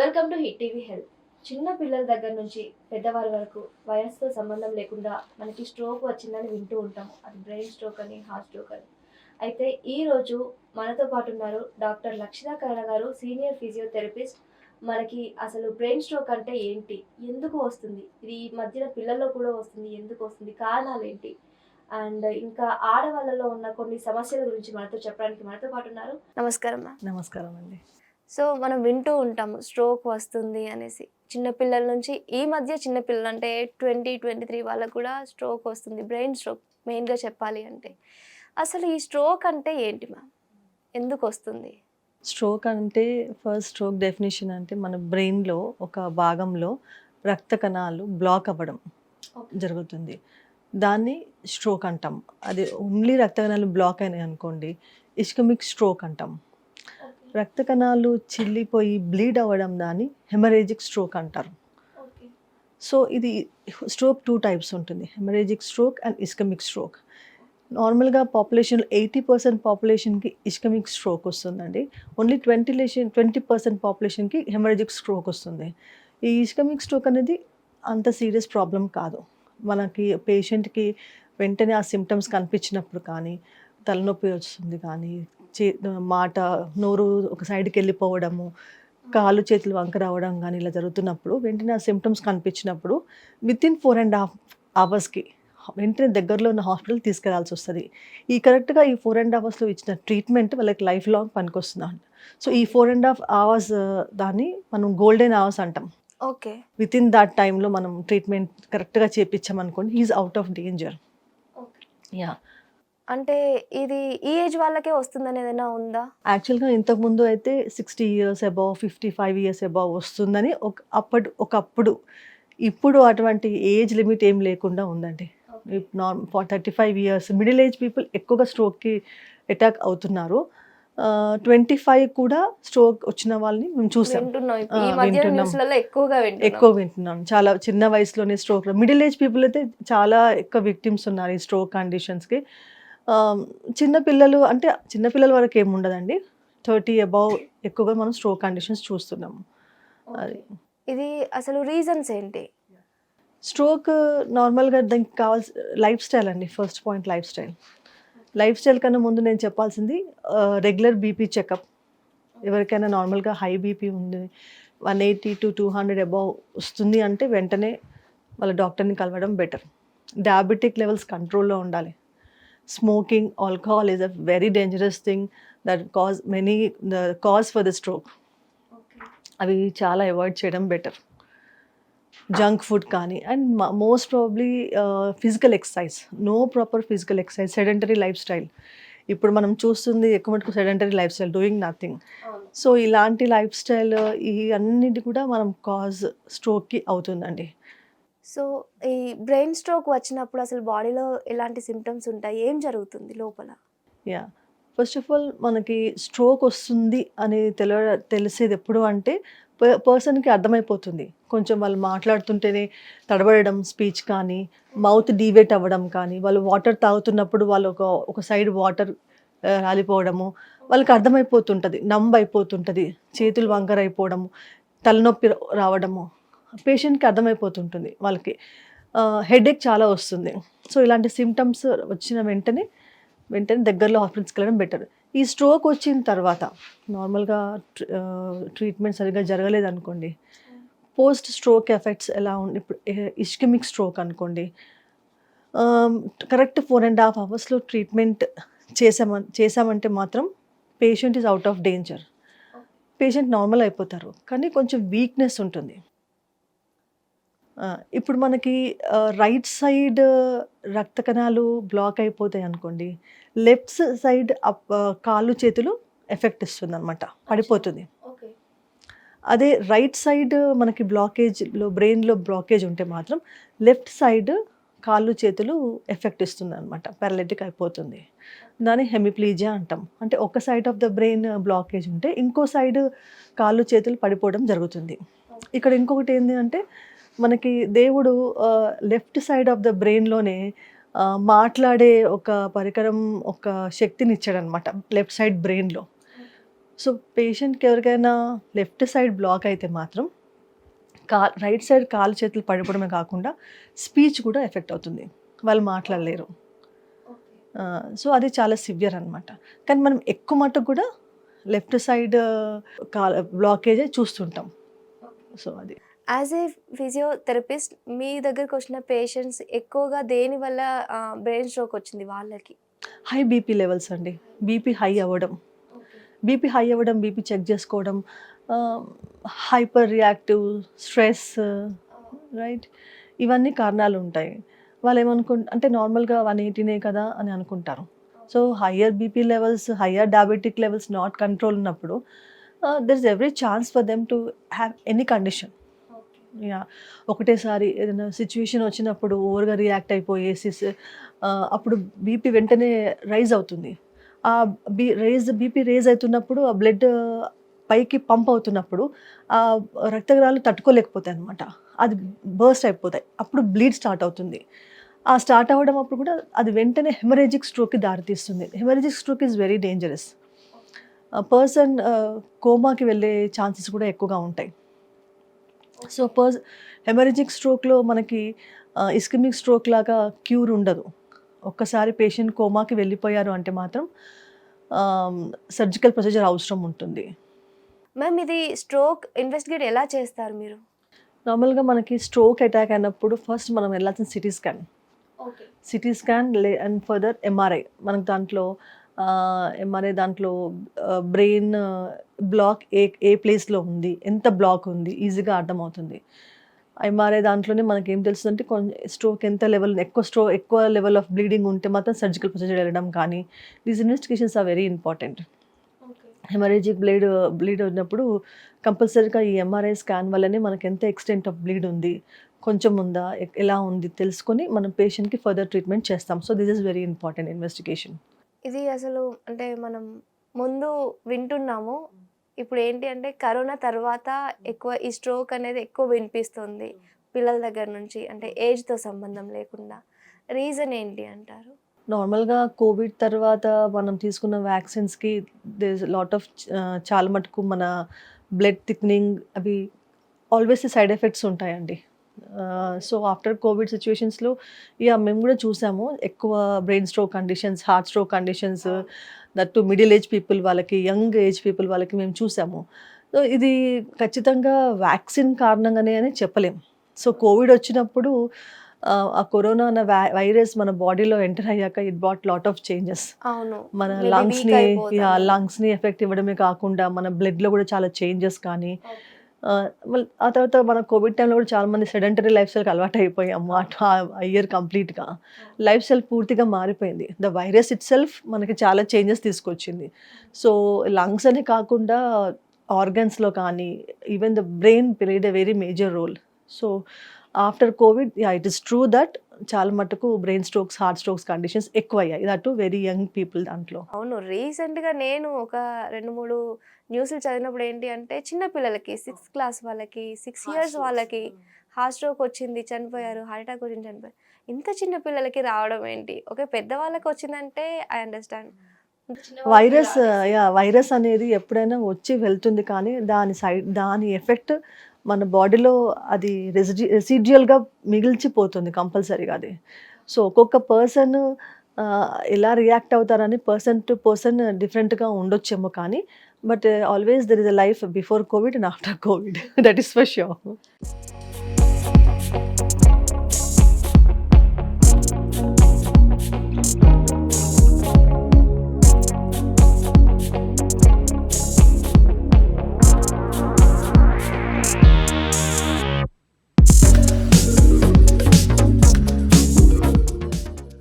Welcome to hit TV health. చిన్న పిల్లల దగ్గర నుంచి పెద్దవారి వరకు వయసుతో సంబంధం లేకుండా మనకి స్ట్రోక్ వచ్చిందని వింటూ ఉంటాము అది బ్రెయిన్ స్ట్రోక్ అని హార్ట్ స్ట్రోక్ అని. అయితే ఈ రోజు మనతో పాటు ఉన్నారు డాక్టర్ లక్షితా కరణ గారు సీనియర్ ఫిజియోథెరపిస్ట్. మనకి అసలు బ్రెయిన్ స్ట్రోక్ అంటే ఏంటి? ఎందుకు వస్తుంది? ఇది ఈ మధ్యన పిల్లల్లో కూడా వస్తుంది. ఎందుకు వస్తుంది? కారణాలు ఏంటి? అండ్ ఇంకా ఆడవాళ్ళలో ఉన్న కొన్ని సమస్యల గురించి మనతో చెప్పడానికి మనతో పాటు ఉన్నారు. నమస్కారం నమస్కారం అండి. సో మనం వింటూ ఉంటాము స్ట్రోక్ వస్తుంది అనేసి. చిన్నపిల్లల నుంచి ఈ మధ్య చిన్నపిల్లలు అంటే ట్వంటీ ట్వంటీ త్రీ వాళ్ళకు కూడా స్ట్రోక్ వస్తుంది బ్రెయిన్ స్ట్రోక్ మెయిన్గా చెప్పాలి అంటే. అసలు ఈ స్ట్రోక్ అంటే ఏంటి మ్యామ్? ఎందుకు వస్తుంది? స్ట్రోక్ అంటే ఫస్ట్ స్ట్రోక్ డెఫినేషన్ అంటే మన బ్రెయిన్లో ఒక భాగంలో రక్త కణాలు బ్లాక్ అవ్వడం జరుగుతుంది. దాన్ని స్ట్రోక్ అంటాం. అది ఓన్లీ రక్త కణాలు బ్లాక్ అయినాయి అనుకోండి ఇస్కమిక్ స్ట్రోక్ అంటాం. రక్త కణాలు చిల్లిపోయి బ్లీడ్ అవ్వడం దాన్ని హెమరేజిక్ స్ట్రోక్ అంటారు. సో ఇది స్ట్రోక్ టూ టైప్స్ ఉంటుంది. Haemorrhagic stroke and ischaemic stroke. నార్మల్గా పాపులేషన్ ఎయిటీ పర్సెంట్ పాపులేషన్కి ఇస్కమిక్ స్ట్రోక్ వస్తుందండి. ఓన్లీ ట్వంటీ లేషన్ ట్వంటీ పర్సెంట్ పాపులేషన్కి హెమరేజిక్ స్ట్రోక్ వస్తుంది. ఈ ఇస్కమిక్ స్ట్రోక్ అనేది అంత సీరియస్ ప్రాబ్లం కాదు. మనకి పేషెంట్కి వెంటనే ఆ సిమ్టమ్స్ కనిపించినప్పుడు కానీ తలనొప్పి వస్తుంది కానీ మాట నోరు ఒక సైడ్కి వెళ్ళిపోవడము కాళ్ళు చేతులు వంక రావడం కానీ ఇలా జరుగుతున్నప్పుడు వెంటనే ఆ సిమ్టమ్స్ కనిపించినప్పుడు within four and half అవర్స్కి వెంటనే దగ్గరలో ఉన్న హాస్పిటల్ తీసుకెళ్ళాల్సి వస్తుంది. ఈ కరెక్ట్గా ఈ ఫోర్ అండ్ అవర్స్లో ఇచ్చిన ట్రీట్మెంట్ వాళ్ళకి లైఫ్ లాంగ్ పనికొస్తుంది సో ఈ ఫోర్ అండ్ హాఫ్ అవర్స్ దాన్ని మనం గోల్డెన్ అవర్స్ అంటాం. ఓకే విత్ ఇన్ దట్ టైంలో మనం ట్రీట్మెంట్ కరెక్ట్గా చేపించామనుకోండి he's out of danger yeah అంటే ఇది ఈ ఏజ్ వాళ్ళకే వస్తుందని ఏదైనా ఉందా? యాక్చువల్గా ఇంతకుముందు అయితే sixty years above fifty five years above వస్తుందని ఒక అప్పటి ఒకప్పుడు. ఇప్పుడు అటువంటి ఏజ్ లిమిట్ ఏం లేకుండా ఉందండి. Norm for thirty five years middle age people ఎక్కువగా స్ట్రోక్కి అటాక్ అవుతున్నారు. ట్వంటీ ఫైవ్ కూడా స్ట్రోక్ వచ్చిన వాళ్ళని మేము చూసాం. వింటున్నాం. ఎక్కువ వింటున్నాం. చాలా చిన్న వయసులోనే స్ట్రోక్ మిడిల్ ఏజ్ పీపుల్ అయితే చాలా ఎక్కువ విక్టిమ్స్ ఉన్నారు ఈ స్ట్రోక్ కండిషన్స్కి. చిన్న పిల్లలు అంటే చిన్న పిల్లల వరకు ఏమి ఉండదండి. థర్టీ అబౌవ్ ఎక్కువగా మనం స్ట్రోక్ కండిషన్స్ చూస్తున్నాము. అది. ఇది అసలు రీజన్స్ ఏంటి? స్ట్రోక్ నార్మల్గా దానికి కావాల్సి లైఫ్ స్టైల్ అండి first point lifestyle. Lifestyle కన్నా ముందు నేను చెప్పాల్సింది రెగ్యులర్ బీపీ చెకప్. ఎవరికైనా నార్మల్గా హై బీపీ ఉంది one eighty to two hundred above వస్తుంది అంటే వెంటనే వాళ్ళ డాక్టర్ని కలవడం బెటర్. డయాబెటిక్ లెవెల్స్ కంట్రోల్లో ఉండాలి. Smoking alcohol is a very dangerous thing that cause many the cause for the stroke అవి చాలా అవాయిడ్ చేయడం బెటర్ జంక్ ఫుడ్ కానీ and most probably physical exercise no proper physical exercise sedentary lifestyle ఇప్పుడు మనం చూస్తుంది ఎక్కువ మటుకు sedentary lifestyle doing nothing so ఇలాంటి లైఫ్ స్టైల్ ఈ అన్నిటి కూడా మనం కాజ్ స్ట్రోక్కి అవుతుందండి. సో ఈ బ్రెయిన్ స్ట్రోక్ వచ్చినప్పుడు అసలు బాడీలో ఎలాంటి సిమ్టమ్స్ ఉంటాయి? ఏం జరుగుతుంది లోపల? యా. ఫస్ట్ ఆఫ్ ఆల్ మనకి స్ట్రోక్ వస్తుంది అని తెల తెలిసేది ఎప్పుడు అంటే పర్సన్కి అర్థమైపోతుంది. కొంచెం వాళ్ళు మాట్లాడుతుంటేనే తడబడడం స్పీచ్ కానీ మౌత్ డీవేట్ అవ్వడం కానీ వాళ్ళు వాటర్ తాగుతున్నప్పుడు వాళ్ళు ఒక ఒక సైడ్ వాటర్ రాలిపోవడము వాళ్ళకి అర్థమైపోతుంటుంది నంబ్ అయిపోతుంటుంది చేతులు వంకరైపోవడము తలనొప్పి రావడము. పేషెంట్కి అర్థమైపోతుంటుంది. వాళ్ళకి హెడేక్ చాలా వస్తుంది. సో ఇలాంటి సిమ్టమ్స్ వచ్చిన వెంటనే వెంటనే దగ్గరలో హాస్పిటల్స్కి వెళ్ళడం బెటర్. ఈ స్ట్రోక్ వచ్చిన తర్వాత నార్మల్గా ట్రీట్మెంట్ సరిగ్గా జరగలేదు అనుకోండి పోస్ట్ స్ట్రోక్ ఎఫెక్ట్స్ ఎలా ఉండి ఇప్పుడు ఇష్కెమిక్ స్ట్రోక్ అనుకోండి కరెక్ట్ ఫోర్ అండ్ హాఫ్ అవర్స్లో ట్రీట్మెంట్ చేసామ చేసామంటే మాత్రం patient is out of danger. Patient normal అయిపోతారు. కానీ కొంచెం వీక్నెస్ ఉంటుంది. ఇప్పుడు మనకి రైట్ సైడ్ రక్త కణాలు బ్లాక్ అయిపోతాయి అనుకోండి లెఫ్ట్ సైడ్ అప్ కాళ్ళు చేతులు ఎఫెక్ట్ ఇస్తుంది అనమాట పడిపోతుంది అదే రైట్ సైడ్ మనకి బ్లాకేజ్లో బ్రెయిన్లో బ్లాకేజ్ ఉంటే మాత్రం లెఫ్ట్ సైడ్ కాళ్ళు చేతులు ఎఫెక్ట్ ఇస్తుంది అనమాట పారాలిటిక్ అయిపోతుంది. దాన్ని హెమిప్లీజియా అంటాం. అంటే ఒక side of the brain blockage ఉంటే ఇంకో సైడ్ కాళ్ళు చేతులు పడిపోవడం జరుగుతుంది. ఇక్కడ ఇంకొకటి ఏంటి అంటే మనకి దేవుడు లెఫ్ట్ సైడ్ ఆఫ్ ద బ్రెయిన్లోనే మాట్లాడే ఒక పరికరం ఒక శక్తిని ఇచ్చాడనమాట లెఫ్ట్ సైడ్ బ్రెయిన్లో సో పేషెంట్కి ఎవరికైనా లెఫ్ట్ సైడ్ బ్లాక్ అయితే మాత్రం కా రైట్ సైడ్ కాలు చేతులు పడిపోవడమే కాకుండా స్పీచ్ కూడా ఎఫెక్ట్ అవుతుంది. వాళ్ళు మాట్లాడలేరు. సో అది చాలా సివియర్ అనమాట కానీ మనం ఎక్కువ మటుకు కూడా లెఫ్ట్ సైడ్ కా బ్లాకేజే చూస్తుంటాం. సో అది. యాజ్ ఏ ఫిజియోథెరపిస్ట్ మీ దగ్గరకు వచ్చిన పేషెంట్స్ ఎక్కువగా దేని వల్ల బ్రెయిన్ స్ట్రోక్ వచ్చింది వాళ్ళకి? హై బీపీ లెవెల్స్ అండి. బీపీ హై అవ్వడం. బీపీ హై అవ్వడం బీపీ చెక్ చేసుకోవడం హైపర్ రియాక్టివ్ స్ట్రెస్ రైట్ ఇవన్నీ కారణాలు ఉంటాయి. వాళ్ళు ఏమనుకు అంటే నార్మల్గా వన్ ఎయిటీనే కదా అని అనుకుంటారు. So higher BP levels higher diabetic levels not control ఉన్నప్పుడు there is every chance for them to have any condition ఒకటేసారి ఏదైనా సిచ్యువేషన్ వచ్చినప్పుడు ఓవర్గా రియాక్ట్ అయిపోయేసి అప్పుడు బీపీ వెంటనే రైజ్ అవుతుంది. ఆ బీ రైజ్ బీపీ రేజ్ అవుతున్నప్పుడు ఆ బ్లడ్ పైకి పంప్ అవుతున్నప్పుడు ఆ రక్తగ్రాలు తట్టుకోలేకపోతాయి అనమాట అది బర్స్ట్ అయిపోతాయి. అప్పుడు బ్లీడ్ స్టార్ట్ అవుతుంది. ఆ స్టార్ట్ అవ్వడం అప్పుడు కూడా అది వెంటనే హెమరేజిక్ స్ట్రోక్కి దారితీస్తుంది. Haemorrhagic stroke is very dangerous person కోమాకి వెళ్ళే ఛాన్సెస్ కూడా ఎక్కువగా ఉంటాయి. సో పర్స్ హెమరేజిక్ స్ట్రోక్లో మనకి ఇస్కిమిక్ స్ట్రోక్ లాగా క్యూర్ ఉండదు. ఒక్కసారి పేషెంట్ కోమాకి వెళ్ళిపోయారు అంటే మాత్రం సర్జికల్ ప్రొసీజర్ అవసరం ఉంటుంది. మ్యామ్ ఇది స్ట్రోక్ ఇన్వెస్టిగేట్ ఎలా చేస్తారు మీరు? నార్మల్గా మనకి స్ట్రోక్ అటాక్ అయినప్పుడు ఫస్ట్ మనం వెళ్ళాల్సిన సిటీ స్కాన్ సిటీ స్కాన్ లే అండ్ ఫర్దర్ ఎంఆర్ఐ మనకు దాంట్లో ఎంఆర్ఐ దాంట్లో బ్రెయిన్ బ్లాక్ ఏ ఏ ప్లేస్లో ఉంది ఎంత బ్లాక్ ఉంది ఈజీగా అర్థమవుతుంది. ఎంఆర్ఐ దాంట్లోనే మనకి ఏం తెలుస్తుందంటే కొంచెం స్ట్రోక్ ఎంత లెవెల్ ఎక్కువ స్ట్రో ఎక్కువ లెవెల్ ఆఫ్ బ్లీడింగ్ ఉంటే మాత్రం సర్జికల్ ప్రొసీజర్ వెళ్ళడం కానీ these investigations are very important haemorrhagic bleed bleed ఉన్నప్పుడు కంపల్సరీగా ఈ ఎంఆర్ఐ స్కాన్ వల్లనే మనకి ఎంత ఎక్స్టెంట్ ఆఫ్ బ్లీడ్ ఉంది కొంచెం ఉందా ఎలా ఉంది తెలుసుకొని మనం పేషెంట్కి ఫర్దర్ ట్రీట్మెంట్ చేస్తాం. So this is very important investigation ఇది అసలు అంటే మనం ముందు వింటున్నాము. ఇప్పుడు ఏంటి అంటే కరోనా తర్వాత ఎక్కువ ఈ స్ట్రోక్ అనేది ఎక్కువ వినిపిస్తుంది పిల్లల దగ్గర నుంచి అంటే ఏజ్తో సంబంధం లేకుండా. రీజన్ ఏంటి అంటారు? నార్మల్గా కోవిడ్ తర్వాత మనం తీసుకున్న వ్యాక్సిన్స్కి లాట్ ఆఫ్ చాలా మటుకు మన బ్లడ్ థిక్నింగ్ అవి ఆల్వేస్ సైడ్ ఎఫెక్ట్స్ ఉంటాయండి. సో ఆఫ్టర్ కోవిడ్ సిచ్యువేషన్స్లో ఇక మేము కూడా చూసాము. ఎక్కువ brain stroke conditions heart stroke conditions that to middle age people వాళ్ళకి యంగ్ ఏజ్ పీపుల్ వాళ్ళకి మేము చూసాము. సో ఇది ఖచ్చితంగా వ్యాక్సిన్ కారణంగానే అని చెప్పలేం. సో కోవిడ్ వచ్చినప్పుడు ఆ, కరోనా అన్న వైరస్ మన బాడీలో ఎంటర్ అయ్యాక it brought lot of changes అవును. మన Maybe లంగ్స్ weak ని అయిపోతాము. లంగ్స్ని ఎఫెక్ట్ ఇవ్వడమే కాకుండా మన బ్లడ్లో కూడా చాలా చేంజెస్ కానీ ఆ, తర్వాత మన కోవిడ్ టైంలో కూడా చాలా మంది సెడెంటరీ లైఫ్ స్టైల్కి అలవాటు అయిపోయాము ఆ ఇయర్ కంప్లీట్గా. లైఫ్ స్టైల్ పూర్తిగా మారిపోయింది. ద వైరస్ ఇట్ సెల్ఫ్ మనకి చాలా చేంజెస్ తీసుకొచ్చింది. సో లంగ్స్ అనే కాకుండా ఆర్గన్స్లో కానీ even the brain played a very major role. So after Covid yeah it is true that చాలా మటుకు brain strokes heart strokes conditions ఎక్కువ అయ్యాయి దట్ వెరీ యంగ్ పీపుల్ దాంట్లో. అవును రీసెంట్గా నేను ఒక రెండు మూడు న్యూస్లు చదివినప్పుడు ఏంటి అంటే చిన్న పిల్లలకి సిక్స్త్ క్లాస్ వాళ్ళకి సిక్స్ ఇయర్స్ వాళ్ళకి హార్ట్ స్ట్రోక్ వచ్చింది చనిపోయారు హార్ట్ అటాక్ వచ్చింది చనిపోయారు. ఇంత చిన్న పిల్లలకి రావడం ఏంటి? ఓకే పెద్దవాళ్ళకి వచ్చిందంటే I understand. Virus yeah virus అనేది ఎప్పుడైనా వచ్చి వెళ్తుంది కానీ దాని సైడ్ దాని ఎఫెక్ట్ మన బాడీలో అది రెసిడి రెసిడ్యువల్గా మిగిల్చిపోతుంది కంపల్సరీగా అది. సో ఒక్కొక్క పర్సన్ ఎలా రియాక్ట్ అవుతారని పర్సన్ టు పర్సన్ డిఫరెంట్గా ఉండొచ్చేమో కానీ But uh, always there is a life before COVID and after COVID. that is for sure.